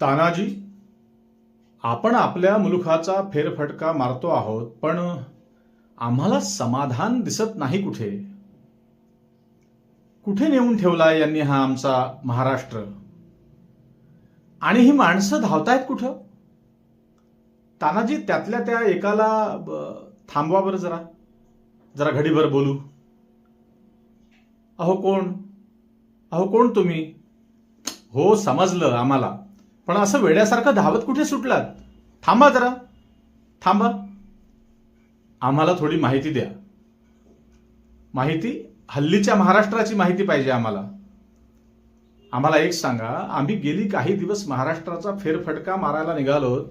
तानाजी आपण आपल्या मुलुखाचा फेरफटका मारतो आहोत पण आम्हाला समाधान दिसत नाही कुठे? कुठे नेऊन ठेवलाय यांनी हा आमचा महाराष्ट्र? आणि ही माणसं धावतायत कुठं? तानाजी त्यातल्या त्या एकाला थांबवा बरं जरा. जरा घडीभर बोलू. अहो कोण? अहो कोण तुम्ही? हो समजलं आम्हाला. पण असं वेड्यासारखं धावत कुठे सुटलात? थांबा जरा. थांबा. आम्हाला थोडी माहिती द्या. माहिती? हल्लीच्या महाराष्ट्राची माहिती पाहिजे आम्हाला. आम्हाला एक सांगा आम्ही गेली काही दिवस महाराष्ट्राचा फेरफटका मारायला निघालो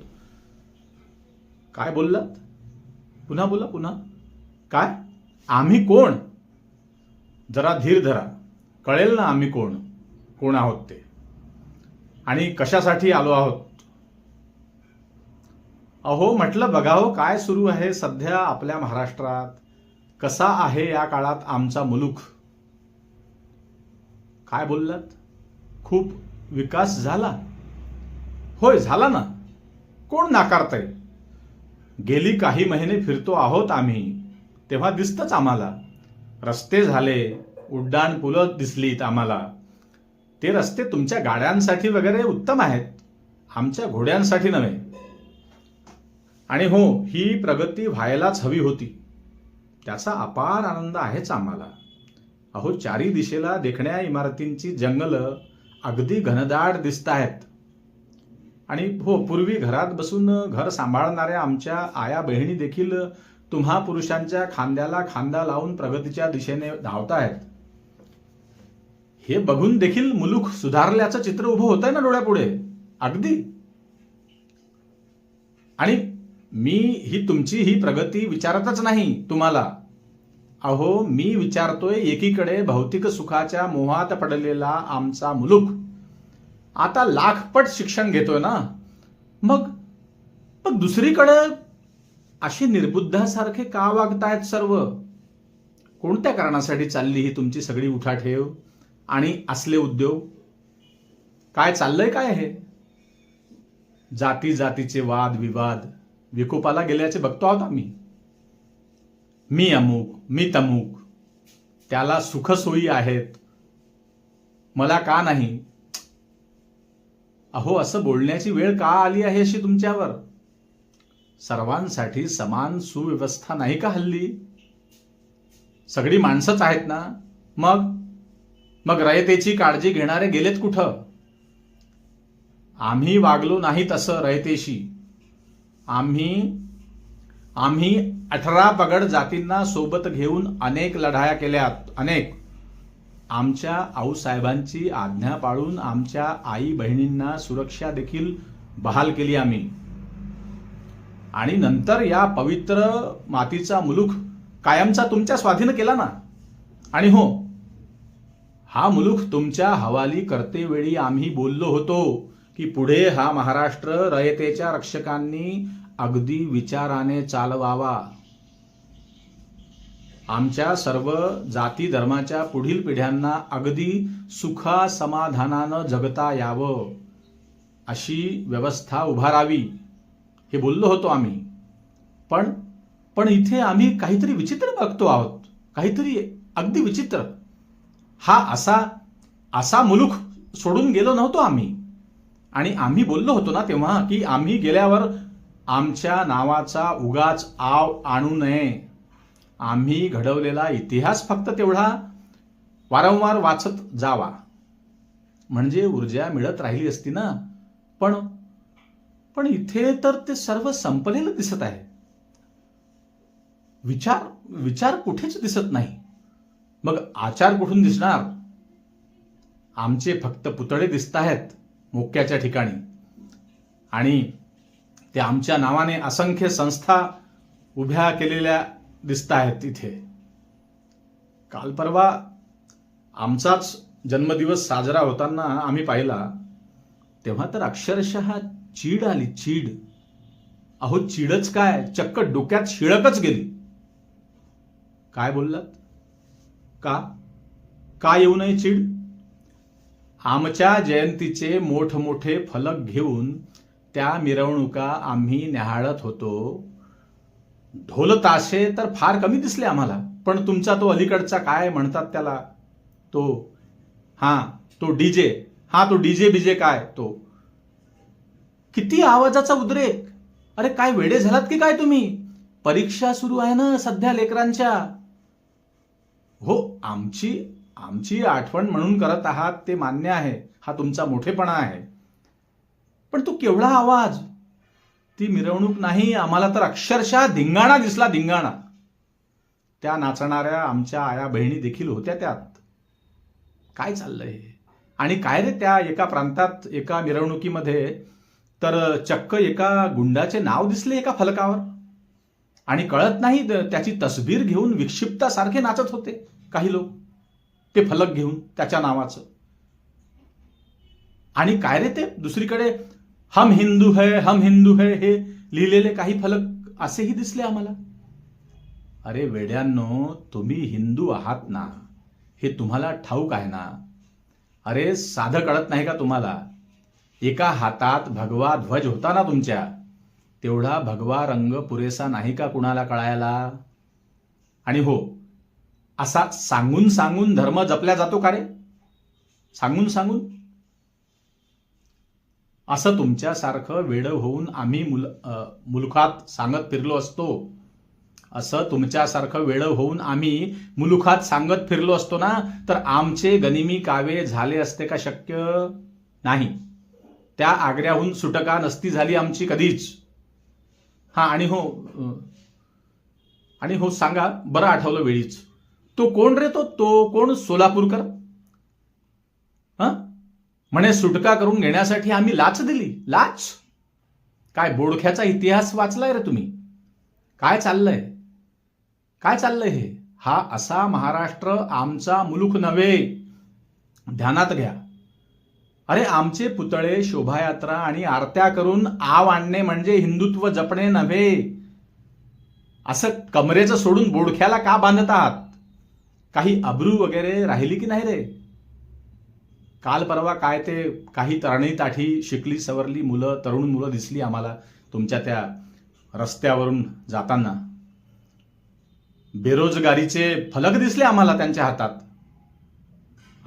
काय बोललात? पुन्हा बोला पुन्हा. काय? आम्ही कोण? जरा धीर धरा. कळेल ना आम्ही कोण? कोण आहोत ते? आणि कशासाठी आलो आहोत? अहो म्हटलं बघावं काय सुरू आहे सध्या आपल्या महाराष्ट्रात? कसा आहे या काळात आमचा मुलूक? काय बोललात? खूप विकास झाला? होय झाला ना. कोण नाकारतंय? गेली काही महिने फिरतो आहोत आम्ही. तेव्हा दिसतच आम्हाला. रस्ते झाले उड्डाण पुलं दिसलीत आम्हाला. ते रस्ते तुमच्या गाड्यांसाठी वगैरे उत्तम आहेत. आमच्या घोड्यांसाठी नव्हे. आणि हो ही प्रगती व्हायलाच हवी होती. त्याचा अपार आनंद आहेच आम्हाला. अहो चारी दिशेला देखण्या इमारतींची जंगलं अगदी घनदाट दिसत आहेत. आणि हो पूर्वी घरात बसून घर सांभाळणाऱ्या आमच्या आया बहिणी देखील तुम्हा पुरुषांच्या खांद्याला खांदा लावून प्रगतीच्या दिशेने धावतायत हे बघून देखील मुलूक सुधारल्याचं चित्र उभं होत आहे ना डोळ्यापुढे. अगदी. आणि मी ही तुमची ही प्रगती विचारतच नाही तुम्हाला. अहो मी विचारतोय एकीकडे भौतिक सुखाच्या मोहात पडलेला आमचा मुलूक आता लाखपट शिक्षण घेतोय ना. मग मग दुसरीकडे अशी निर्बुद्धासारखे का वागतायत सर्व? कोणत्या कारणासाठी चालली ही तुमची सगळी उठाठेव? आणि असले उद्योग काय चाललंय काय हे जाती जातीचे वाद विवाद विकोपाला गेल्याचे बघतो आहोत आम्ही. मी अमुक मी तमुक त्याला सुखसोयी आहेत. मला का नाही? अहो असं बोलण्याची वेळ का आली आहे अशी तुमच्यावर? सर्वांसाठी समान सुव्यवस्था नाही का हल्ली? सगळी माणसंच आहेत ना? मग? मग रयतेची काळजी घेणारे गेलेत कुठं? आम्ही वागलो नाही तसं रयतेशी. आम्ही आम्ही अठरा पगड जातींना सोबत घेऊन अनेक लढाया केल्यात. अनेक. आमच्या आऊसाहेबांची आज्ञा पाळून आमच्या आई बहिणींना सुरक्षा देखील बहाल केली आम्ही. आणि नंतर या पवित्र मातीचा मुलुख कायमचा तुमच्या स्वाधीन केला ना? आणि हो हा मुलुख तुमच्या हवाली करतेवेळी आम्ही बोललो होतो की पुढे हा महाराष्ट्र रयतेच्या रक्षकांनी अगदी विचाराने चालवावा. आमच्या सर्व जाती धर्माच्या पुढील पिढ्यांना अगदी सुखा समाधानानं जगता यावं अशी व्यवस्था उभारावी हे बोललो होतो आम्ही. पण पण इथे आम्ही काहीतरी विचित्र बघतो आहोत काहीतरी अगदी विचित्र. हा असा असा मुलूक सोडून गेलो नव्हतो आम्ही. आणि आम्ही बोललो होतो ना तेव्हा की आम्ही गेल्यावर आमच्या नावाचा उगाच आव आणू नये. आम्ही घडवलेला इतिहास फक्त तेवढा वारंवार वाचत जावा. म्हणजे ऊर्जा मिळत राहिली असती ना. पण पण इथे तर ते सर्व संपलेलं दिसत आहे. विचार विचार कुठेच दिसत नाही. मग आचार कुठून दिसणार? आमचे फक्त पुतळे दिसत आहेत मोक्याच्या ठिकाणी. आणि ते आमच्या नावाने असंख्य संस्था उभ्या केलेल्या दिसत आहेत इथे. काल परवा आमचाच जन्मदिवस साजरा होताना आम्ही पाहिला तेव्हा तर अक्षरशः चीड आली चीड. अहो चीडच काय? चक्क डोक्यात शिळकच गेली. काय बोललात? का? का येऊ नये चीड? आमच्या जयंतीचे मोठमोठे फलक घेऊन त्या मिरवणुका आम्ही न्याहाळत होतो. ढोल ताशे तर फार कमी दिसले आम्हाला पण तुमचा तो अलीकडचा काय म्हणतात त्याला? तो हा तो डीजे हा तो डीजे बीजे काय? तो. किती आवाजाचा उद्रेक? अरे काय वेडे झालात की काय तुम्ही? परीक्षा सुरू आहे ना सध्या लेकरांच्या. हो आमची आमची आठवण म्हणून करत आहात ते मान्य आहे. हा तुमचा मोठेपणा आहे. पण तो केवढा आवाज? ती मिरवणूक नाही आम्हाला तर अक्षरशः धिंगाणा दिसला धिंगाणा. त्या नाचणाऱ्या आमच्या आया बहिणी देखील होत्या त्यात. काय चाललंय? हे? आणि काय रे त्या एका प्रांतात एका मिरवणुकीमध्ये? तर चक्क एका गुंडाचे नाव दिसले एका फलकावर? आणि कळत नाही त्याची तस्बीर घेऊन विक्षिप्तासारखे नाचत होते काही लोक. ते फलक घेऊन त्याच्या नावाचं. आणि काय रे ते? दुसरीकडे हम हिंदू है हम हिंदू है हे लिहिलेले काही फलक असेही दिसले आम्हाला. अरे वेड्यांनो तुम्ही हिंदू आहात ना? हे तुम्हाला ठाऊक आहे ना? अरे साधं कळत नाही का तुम्हाला? एका हातात भगवा ध्वज होता ना तुमच्या? तेवढा भगवा रंग पुरेसा नाही का कुणाला कळायला? आणि हो असा सांगून सांगून धर्म जपल्या जातो का रे? सांगून सांगून? असं तुमच्यासारखं वेडं होऊन आम्ही मुल मुलखात सांगत फिरलो असतो. असं तुमच्यासारखं वेड होऊन आम्ही मुलुखात सांगत फिरलो असतो ना तर आमचे गनिमी कावे झाले असते का शक्य? नाही. त्या आग्र्याहून सुटका नसती झाली आमची कधीच. हां आणि हो आणि हो सांगा बरं आठवलं वेळीच. तो कोण रे तो? तो कोण सोलापूरकर? हां? म्हणे सुटका करून घेण्यासाठी आम्ही लाच दिली. लाच? काय बोडख्याचा इतिहास वाचलाय रे तुम्ही? काय चाललंय? काय चाललंय हे? हा असा महाराष्ट्र आमचा मुलुख नव्हे. ध्यानात घ्या. अरे आमचे पुतळे शोभायात्रा आणि आरत्या करून आव आणणे म्हणजे हिंदुत्व जपणे नव्हे. असं कमरेचं सोडून बोडख्याला का बांधत आहात काही अब्रू वगैरे राहिली की नाही रे? काल परवा काय ते काही तरणी ताठी शिकली सवरली मुलं तरुण मुलं दिसली आम्हाला तुमच्या त्या रस्त्यावरून जाताना. बेरोजगारीचे फलक दिसले आम्हाला त्यांच्या हातात.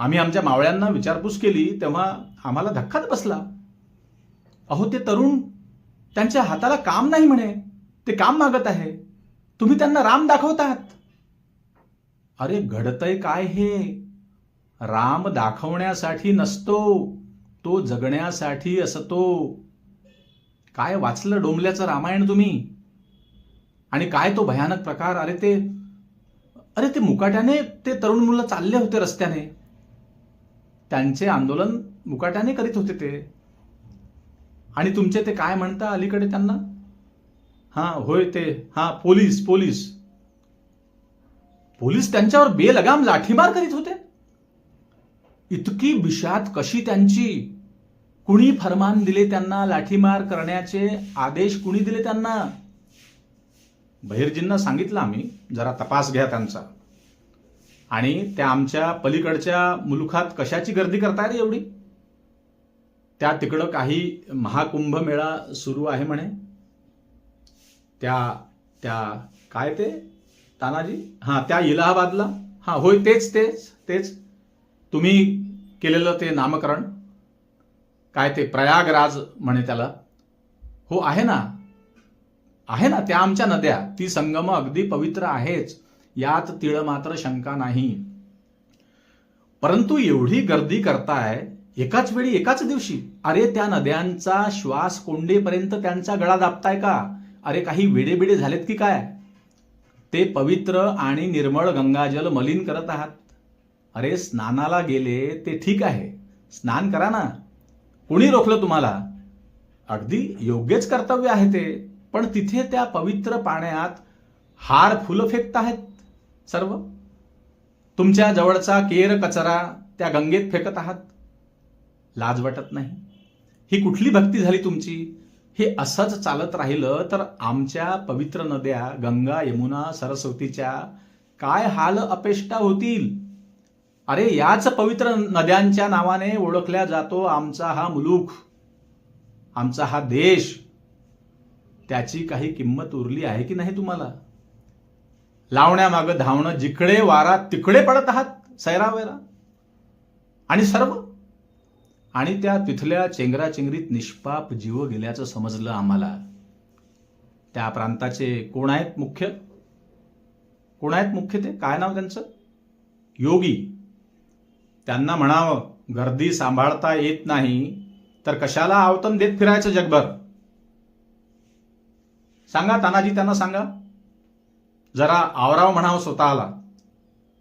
आम्ही आमच्या मावळ्यांना विचारपूस केली तेव्हा आम्हाला धक्काच बसला. अहो ते तरुण त्यांच्या हाताला काम नाही म्हणे ते काम मागत आहे. तुम्ही त्यांना राम दाखवतात. अरे घडतय काय हे? राम दाखवण्यासाठी नसतो तो जगण्यासाठी असतो. काय वाचलं डोंबल्याचं रामायण तुम्ही? आणि काय तो भयानक प्रकार? अरे ते अरे ते मुकाट्याने ते तरुण मुलं चालले होते रस्त्याने. त्यांचे आंदोलन मुकाट्याने करीत होते ते. आणि तुमचे ते काय म्हणता अलीकडे त्यांना? हा होय ते. हा पोलीस पोलीस. पोलीस त्यांच्यावर बेलगाम लाठीमार करीत होते. इतकी बिशात कशी त्यांची कुणी फरमान दिले त्यांना? लाठीमार करण्याचे आदेश कुणी दिले त्यांना? बहिर्जींना सांगितलं आम्ही. जरा तपास घ्या त्यांचा. आणि त्या आमच्या पलीकडच्या मुलुखात कशाची गर्दी करताय रे एवढी? त्या तिकडं काही महाकुंभ मेळा सुरू आहे म्हणे. त्या त्या काय ते? तानाजी? हां त्या इलाहाबादला? हां होय तेच तेच तेच. तुम्ही केलेलं ते नामकरण. काय ते प्रयागराज म्हणे त्याला. हो आहे ना. आहे ना त्या आमच्या नद्या. ती संगम अगदी पवित्र आहेच. यात तिळ मात्र शंका नाही. परंतु एवढी गर्दी करताय एकाच वेळी एकाच दिवशी. अरे त्या नद्यांचा श्वास कोंडेपर्यंत त्यांचा गळा दाबताय का? अरे काही वेडे बिडे झालेत की काय? ते पवित्र आणि निर्मळ गंगाजल मलिन करत आहात. अरे स्नानाला गेले ते ठीक आहे. स्नान करा ना. कुणी रोखलं तुम्हाला? अगदी योग्यच कर्तव्य आहे ते. पण तिथे त्या पवित्र पाण्यात हार फुलं फेकताहेत. सर्व? तुमच्या जवळचा केर कचरा त्या गंगेत फेकत आहात? लाज वाटत नाही. ही कुठली भक्ती झाली तुमची? हे असंच चालत राहिलं तर आमच्या पवित्र नद्या गंगा यमुना सरस्वतीच्या काय हाल अपेष्टा होतील? अरे याच पवित्र नद्यांच्या नावाने ओळखल्या जातो आमचा हा मुलूक आमचा हा देश. त्याची काही किंमत उरली आहे की नाही तुम्हाला? लावण्यामागं धावणं जिकडे वारा तिकडे पडत आहात सैरावैरा आणि सर्व. आणि त्या तिथल्या चेंगराचेंगरीत निष्पाप जीव गेल्याचं समजलं आम्हाला. त्या प्रांताचे कोण आहेत मुख्य? कोण आहेत मुख्य ते? काय नाव त्यांचं? योगी. त्यांना म्हणावं गर्दी सांभाळता येत नाही तर कशाला आवतन देत फिरायचं जगभर? सांगा तानाजी त्यांना सांगा. जरा आवराव म्हणावं स्वतःला.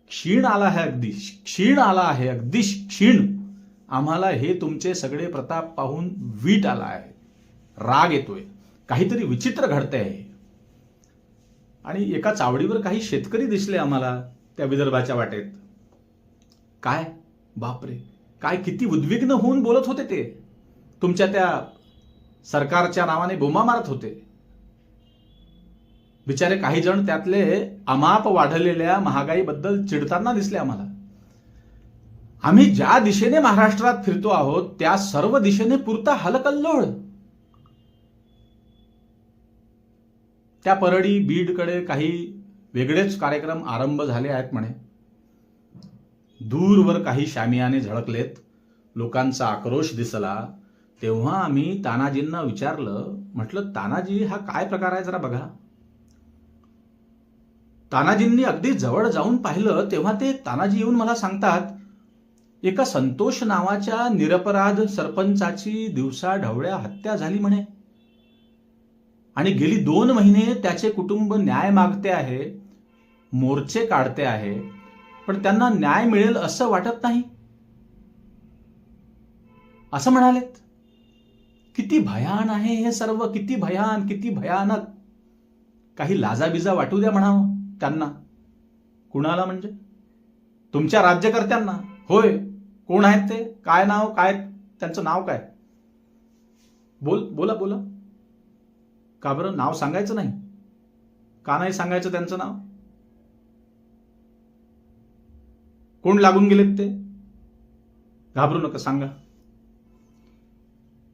क्षीण आला आहे अगदी क्षीण आला आहे अगदी क्षीण. आम्हाला हे तुमचे सगळे प्रताप पाहून वीट आला आहे. राग येतोय. काहीतरी विचित्र घडते आहे आणि एका चावडीवर काही शेतकरी दिसले आम्हाला त्या विदर्भाच्या वाटेत. काय? बापरे. काय किती उद्विग्न होऊन बोलत होते ते? तुमच्या त्या सरकारच्या नावाने बोमा मारत होते. बिचारे काही जण त्यातले अमाप वाढलेल्या महागाईबद्दल चिडताना दिसले आम्हाला. आम्ही ज्या दिशेने महाराष्ट्रात फिरतो आहोत त्या सर्व दिशेने पुरता हलकल्लोळ. त्या परळी बीडकडे काही वेगळेच कार्यक्रम आरंभ झाले आहेत म्हणे. दूरवर काही शामियाने झळकलेत. लोकांचा आक्रोश दिसला. तेव्हा आम्ही तानाजींना विचारलं म्हटलं तानाजी हा काय प्रकार आहे जरा बघा. तानाजींनी अगदी जवळ जाऊन पाहिलं तेव्हा ते तानाजी येऊन मला सांगतात एका संतोष नावाच्या निरपराध सरपंचाची दिवसा ढवळ्या हत्या झाली म्हणे. आणि गेली दोन महिने त्याचे कुटुंब न्याय मागते आहे मोर्चे काढते आहे पण त्यांना न्याय मिळेल असं वाटत नाही. असं म्हणालेत. किती भयान आहे हे सर्व किती भयान किती भयानक. काही लाजाबिजा वाटू द्या म्हणावं. त्यांना. कुणाला म्हणजे? तुमच्या राज्यकर्त्यांना. होय कोण आहेत ते? काय नाव काय त्यांचं नाव काय? बोल बोला बोला. का बरं? नाव सांगायचं नाही? का नाही सांगायचं त्यांचं नाव? कोण लागून गेलेत ते? घाबरू नका सांगा.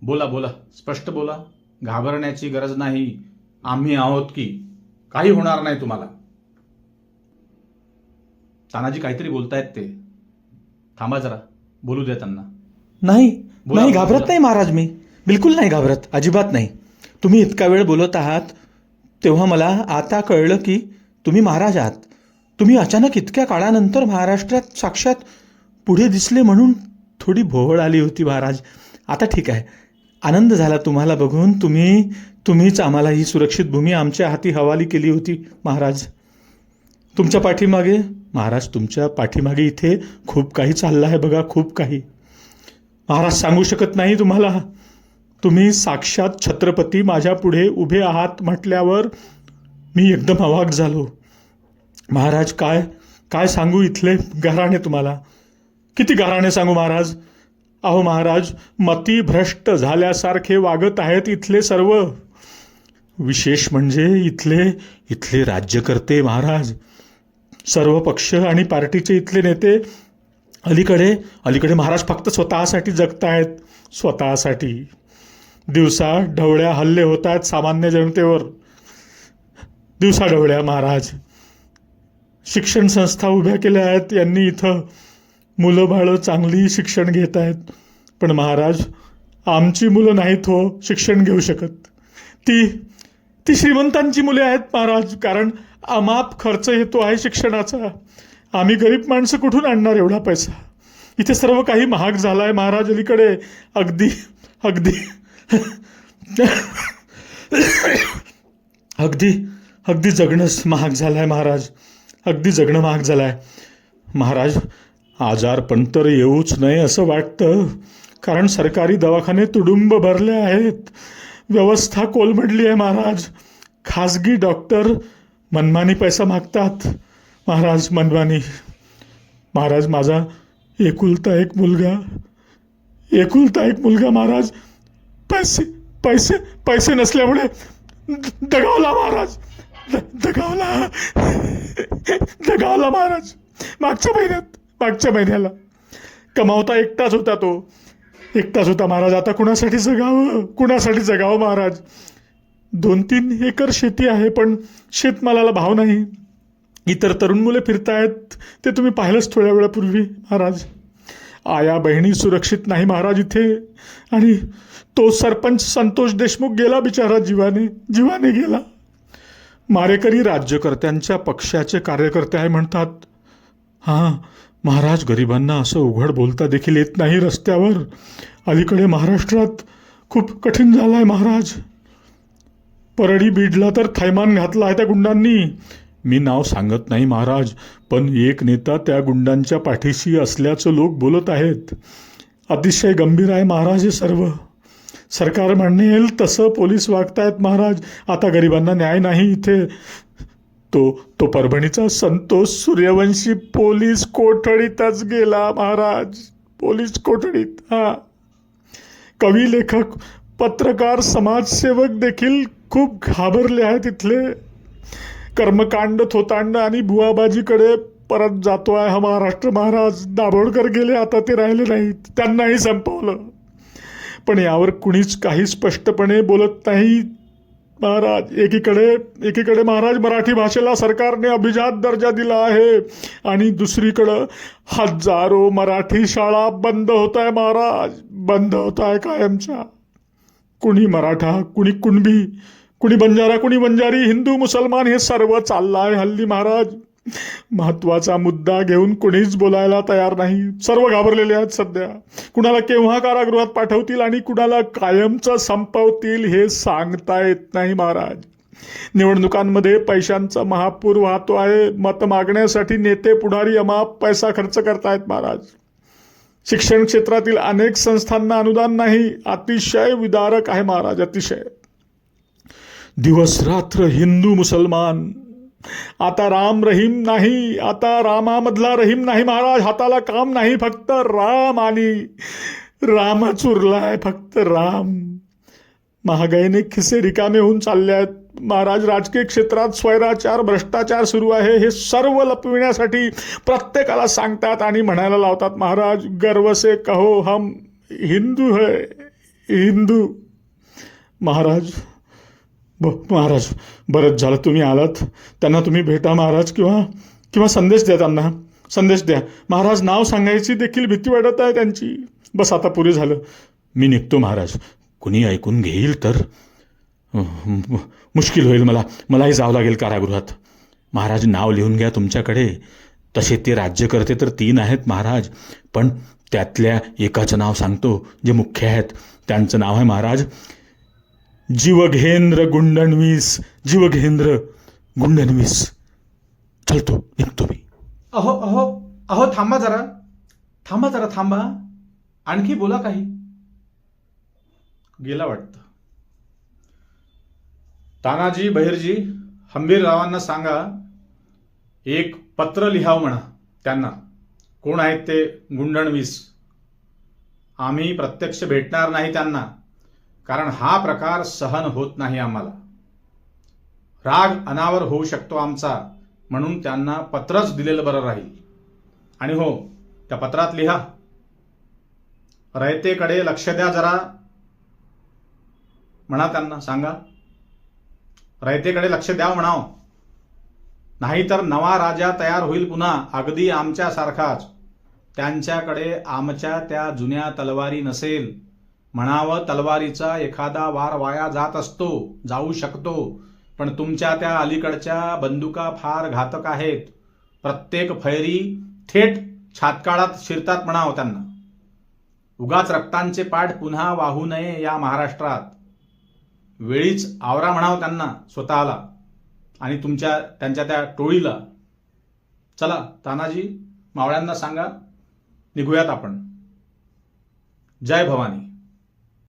बोला बोला. स्पष्ट बोला. घाबरण्याची गरज नाही. आम्ही आहोत की? काही होणार नाही तुम्हाला. तानाजी काहीतरी बोलतायत ते. थांबा जरा. बोलू द्या त्यांना. नाही बोला, नाही बोला. घाबरत नाही महाराज मी. बिलकुल नाही घाबरत. अजिबात नाही. तुम्ही इतका वेळ बोलत आहात तेव्हा मला आता कळलं की तुम्ही महाराज आहात. तुम्ही अचानक इतक्या काळानंतर महाराष्ट्रात साक्षात पुढे दिसले म्हणून थोडी भोवळ आली होती महाराज. आता ठीक आहे. आनंद झाला तुम्हाला बघून. तुम्ही तुम्हीच आम्हाला ही सुरक्षित भूमी आमच्या हाती हवाली केली होती महाराज. तुमच्या पाठीमागे महाराज तुमच्या पाठीमागे इथे खूप काही चाललं आहे बघा खूप काही. महाराज सांगू शकत नाही तुम्हाला. तुम्ही साक्षात छत्रपती माझ्या पुढे उभे आहात म्हटल्यावर मी एकदम अवाक झालो. महाराज काय काय सांगू इथले गाराणे तुम्हाला? किती गाराणे सांगू महाराज? अहो महाराज मती भ्रष्ट झाल्यासारखे वागत आहेत इथले सर्व. विशेष म्हणजे इथले इथले राज्यकर्ते महाराज. सर्व पक्ष आणि पार्टीचे इथले नेते अलीकडे अलीकडे महाराज फक्त स्वतःसाठी जगतायत स्वतःसाठी. दिवसा ढवळ्या हल्ले होत आहेत सामान्य जनतेवर. दिवसा ढवळ्या महाराज. शिक्षण संस्था उभ्या केल्या आहेत यांनी इथं मुलं बाळं चांगली शिक्षण घेत आहेत. पण महाराज आमची मुलं नाहीत हो शिक्षण घेऊ शकत. ती ती श्रीमंतांची मुले आहेत महाराज कारण अमाप खर्च येतो आहे शिक्षणाचा. आम्ही गरीब माणसं कुठून आणणार एवढा पैसा? इथे सर्व काही महाग झाला आहे महाराज अलीकडे. अगदी अगदी. अगदी अगदी जगणंच महाग झालं आहे महाराज. अगदी जगणं महाग झालं आहे महाराज आजारपण तर येऊच नाही असं वाटतं. कारण सरकारी दवाखाने तुडुंब भरले आहेत. व्यवस्था कोलमडली आहे महाराज. खाजगी डॉक्टर मनमानी पैसा मागतात. महाराज मनमानी. महाराज माझा एकुलता एक मुलगा. एकुलता एक मुलगा महाराज. पैसे पैसे पैसे नसल्यामुळे दगावला महाराज. द- दगावला. दगावला महाराज. मागच्या महिन्यात मागच्या महिन्याला. कमावता एकटाच होता तो. एकटाच होता महाराज. आता कुणासाठी जगावं? कुणासाठी जगावं महाराज? दोन तीन एकर शेती आहे पण शेतमालाला भाव नाही. इतर तरुण मुले फिरतायत ते तुम्ही पाहिलंच थोड्या वेळापूर्वी महाराज. आया बहिणी सुरक्षित नाही महाराज इथे आणि तो सरपंच संतोष देशमुख गेला बिचारा जीवाने जीवाने गेला. मारेकरी राज्यकर्त्यांच्या पक्षाचे कार्यकर्ते आहे म्हणतात. हां महाराज गरिबांना असं उघड बोलता देखील येत नाही रस्त्यावर. अलीकडे महाराष्ट्रात खूप कठीण झालं आहे महाराज. परळी बीडला तर थैमान घातला आहे त्या गुंडांनी. मी नाव सांगत नाही महाराज पण एक नेता त्या गुंडांच्या पाठीशी असल्याचं लोक बोलत आहेत. अतिशय गंभीर आहे महाराज हे सर्व. सरकार म्हणेल तसं पोलीस वागतायत महाराज. आता गरिबांना न्याय नाही इथे. तो तो परभणीचा संतोष सूर्यवंशी पोलीस कोठडीतच गेला महाराज. पोलीस कोठडीत हा. कवी लेखक पत्रकार समाजसेवक देखील खूप घाबरले आहेत इथले कर्मकांड थोतांड आणि बुवाबाजीकडे परत जातो आहे हा महाराष्ट्र महाराज. दाभोळकर गेले आता ते राहिले नाहीत त्यांनाही संपवलं. पण यावर कुणीच काही स्पष्टपणे बोलत नाही. महाराज एकीकडे एकीकडे महाराज मराठी भाषेला सरकारने अभिजात दर्जा दिला आहे. आणि दुसरीकडं हजारो मराठी शाळा बंद होत आहे महाराज. बंद होत आहे कायमच्या. कुणी मराठा कुणी कुणबी कुणी बंजारा कुणी बंजारी हिंदू मुसलमान हे सर्व चाललं आहे हल्ली महाराज. महत्त्वाचा मुद्दा घेऊन कुणीच बोलायला तयार नाही. सर्व घाबरलेले आहेत सध्या. कुणाला केव्हा कारागृहात पाठवतील आणि कुणाला कायमचं संपवतील हे सांगता येत नाही महाराज. निवडणुकांमध्ये पैशांचा महापूर वाहतो आहे. मत मागण्यासाठी नेते पुढारी अमाप पैसा खर्च करतायत महाराज. शिक्षण क्षेत्रातील अनेक संस्थांना अनुदान नाही. अतिशय विदारक आहे महाराज अतिशय. दिवस रात्र हिंदू मुसलमान. आता राम रहीम नाही आता रामामधला रहीम नाही महाराज हाताला काम नाही फक्त राम आणि रामच उरलाय फक्त राम. महागाईने खिसे रिकामे होऊन चालले आहेत महाराज राजकीय क्षेत्रात स्वैराचार भ्रष्टाचार सुरू आहे हे सर्व लपविण्यासाठी प्रत्येकाला सांगतात आणि म्हणायला लावतात महाराज गर्व से कहो हम हिंदू है हिंदू. महाराज ब महाराज बरंच झालं. तुम्ही आलात. त्यांना तुम्ही भेटा महाराज किंवा किंवा संदेश द्या त्यांना. संदेश द्या. महाराज नाव सांगायची देखील भीती वाटत आहे त्यांची. बस आता पुरे झालं. मी निघतो महाराज. कुणी ऐकून घेईल तर? मुश्किल होईल मला. मलाही जावं लागेल कारागृहात. महाराज नाव लिहून घ्या तुमच्याकडे. तसे ते राज्यकर्ते तर तीन आहेत महाराज. पण त्यातल्या एकाचं नाव सांगतो जे मुख्य आहेत. त्यांचं नाव आहे महाराज जीवघेंद्र गुंडणवीस जीवघेंद्र गुंडणवीस. चलतो निघतो मी. अहो अहो अहो थांबा जरा. थांबा जरा थांबा. आणखी बोला काही. गेला वाटतं. तानाजी बहिरजी हंबीररावांना सांगा एक पत्र लिहावं म्हणा त्यांना. कोण आहेत ते? गुंडणवीस. आम्ही प्रत्यक्ष भेटणार नाही त्यांना. कारण हा प्रकार सहन होत नाही आम्हाला. राग अनावर होऊ शकतो आमचा म्हणून त्यांना पत्रच दिलेलं बरं राहील. आणि हो त्या पत्रात लिहा. रयतेकडे लक्ष द्या जरा. म्हणा त्यांना सांगा. रयतेकडे लक्ष द्या म्हणाव. नाहीतर नवा राजा तयार होईल पुन्हा अगदी आमच्यासारखाच. त्यांच्याकडे आमच्या त्या जुन्या तलवारी नसेल. म्हणावं तलवारीचा एखादा वार वाया जात असतो जाऊ शकतो. पण तुमच्या त्या अलीकडच्या बंदुका फार घातक आहेत. प्रत्येक फैरी थेट छातकाळात शिरतात म्हणावं त्यांना. उगाच रक्तांचे पाठ पुन्हा वाहू नये या महाराष्ट्रात. वेळीच आवरा म्हणावं त्यांना स्वतःला आणि तुमच्या त्यांच्या त्या टोळीला. चला तानाजी मावळ्यांना सांगा. निघूयात आपण. जय भवानी.